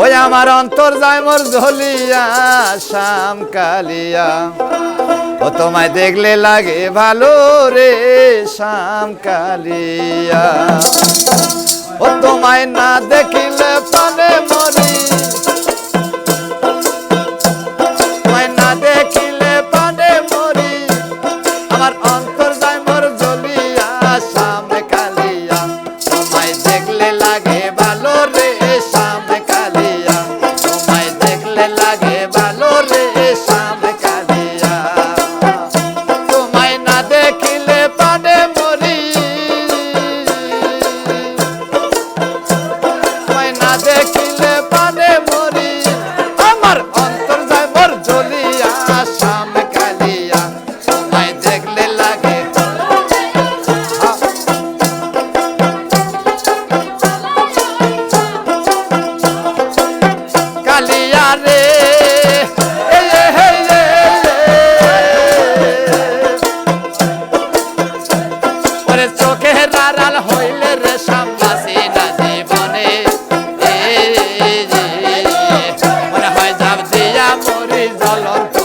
ওই আমার অন্তর যায় মোর ঝলিয়া, শ্যাম কালিয়া। ও তোমায় দেখলে লাগে ভালো রে, শ্যাম কালিয়া। ও তোমায় না দেখিলে পানে মরি। না দেখিলে পানে কালিয়া। দেখলে লাগে রে জালার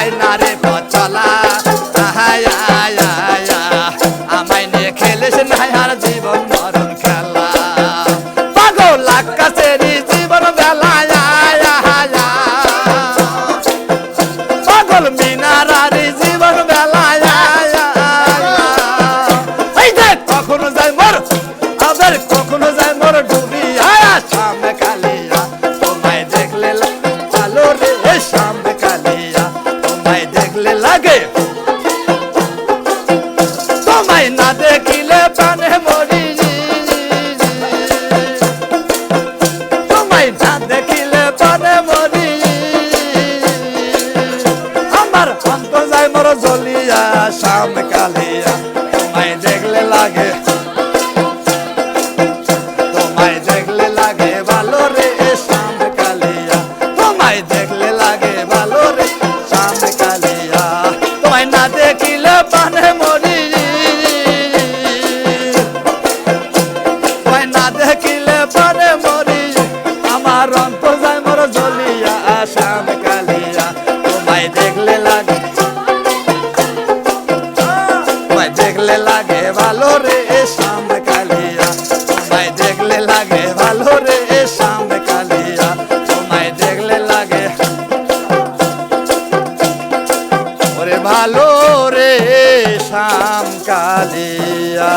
হয় না রে দেখলে লাগে ভালো রে শ্যাম কালিয়া তোমায় দেখলে লাগে ভালো রে শ্যাম কালিয়া তোমায় দেখলে লাগে। ওরে ভালো রে শ্যাম কালিয়া